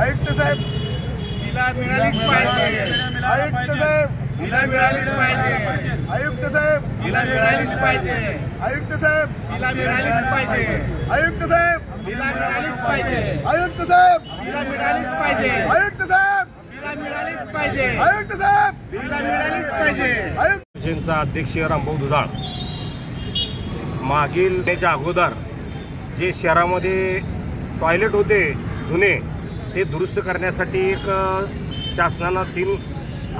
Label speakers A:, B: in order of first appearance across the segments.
A: आयुक्त साहेब.
B: मिळालीच पाहिजे.
A: आयुक्त साहेब.
B: तिला मिळालीच पाहिजे.
A: आयुक्त साहेब.
B: तिला मिळालीच पाहिजे.
A: आयुक्त साहेब.
B: तिला मिळालीच पाहिजे.
A: आयुक्त साहेब.
B: तिला मिळालीच पाहिजे.
A: आयुक्त साहेब.
B: तिला मिळालीच पाहिजे.
A: आयुक्त साहेब.
B: तिला मिळालीच पाहिजे.
A: आयुक्त साहेब.
B: तिला मिळालीच पाहिजे.
A: आयुक्त
C: अध्यक्ष रामभाऊ दुधाळ. मागील त्याच्या अगोदर जे शहरामध्ये टॉयलेट होते जुने ते दुरुस्त करण्यासाठी एक शासनानं तीन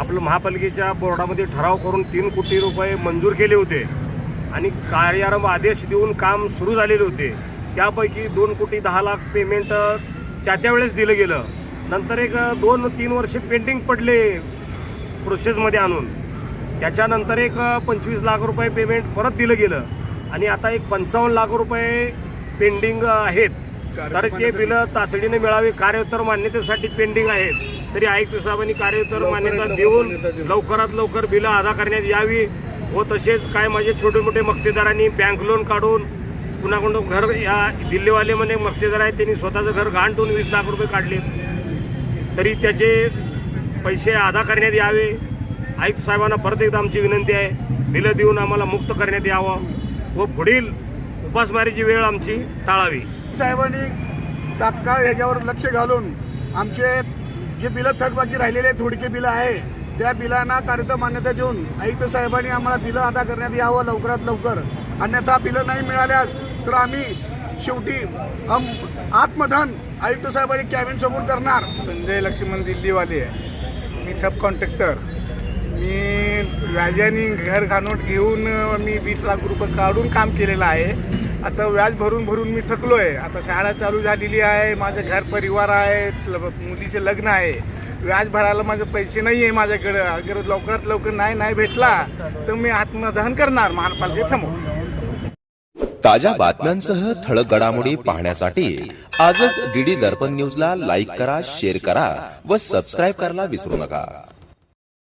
C: आपलं महापालिकेच्या बोर्डामध्ये ठराव करून तीन कोटी रुपये मंजूर केले होते. आणि कार्यारंभ आदेश देऊन काम सुरू झालेले होते. त्यापैकी दोन कोटी दहा लाख पेमेंट त्या त्यावेळेस दिलं गेलं. नंतर एक दोन तीन वर्षे पेंडिंग पडले प्रोसेसमध्ये आणून. त्याच्यानंतर एक पंचवीस लाख रुपये पेमेंट परत दिलं गेलं. आणि आता एक पंचावन्न लाख रुपये पेंडिंग आहेत. तर ते बिलं तातडीने मिळावे कार्योत्तर मान्यतेसाठी पेंडिंग आहेत. तरी आयुक्त साहेबांनी कार्योत्तर मान्यता देऊन लवकरात लवकर बिलं अदा करण्यात यावी व तसेच काय माझे छोटे मोठे मक्तेदारांनी बँक लोन काढून कुणाकडून घर या दिल्लीवाले म्हणे मक्तेदार आहेत त्यांनी स्वतःचं घर घाण ठेवून वीस लाख रुपये काढले. तरी त्याचे पैसे अदा करण्यात यावे. आयुक्त साहेबांना परत एकदा आमची विनंती आहे बिलं देऊन आम्हाला मुक्त करण्यात यावं व पुढील उपासमारीची वेळ आमची टाळावी.
A: साहेबांनी तात्काळ ह्याच्यावर लक्ष घालून आमचे जे बिलं थकबाकी राहिलेले थोडके बिलं आहे त्या बिलांना कार्यक्रम मान्यता देऊन आयुक्त साहेबांनी आम्हाला बिलं अदा करण्यात यावं लवकरात लवकर. अन्यथा बिलं नाही मिळाल्यास तर आम्ही शेवटी अम आत्मधन आयुक्त साहेबांनी कॅबिन समोर करणार.
B: संजय लक्ष्मण दिल्लीवाले मी सब कॉन्ट्रॅक्टर मी व्याजाने घर घाणोट घेऊन मी वीस लाख रुपये काढून काम केलेलं आहे. आता व्याज भरून भरून मी थकलो आहे आता शाळा चालू झालेली आहे माझं घर परिवार आहे मुलीचे लग्न आहे. व्याज भरायला माझे पैसे नाही आहे माझ्याकडं. अगर लवकरात लवकर नाही नाही भेटला तर मी आत्मदहन करणार महानपालिकेसमोर
D: ताज्या बातम्यांसह ठळक घडामोडी पाहण्यासाठी आजच डीडी दर्पण न्यूजला लाईक करा शेअर करा व सबस्क्राईब करायला विसरू नका.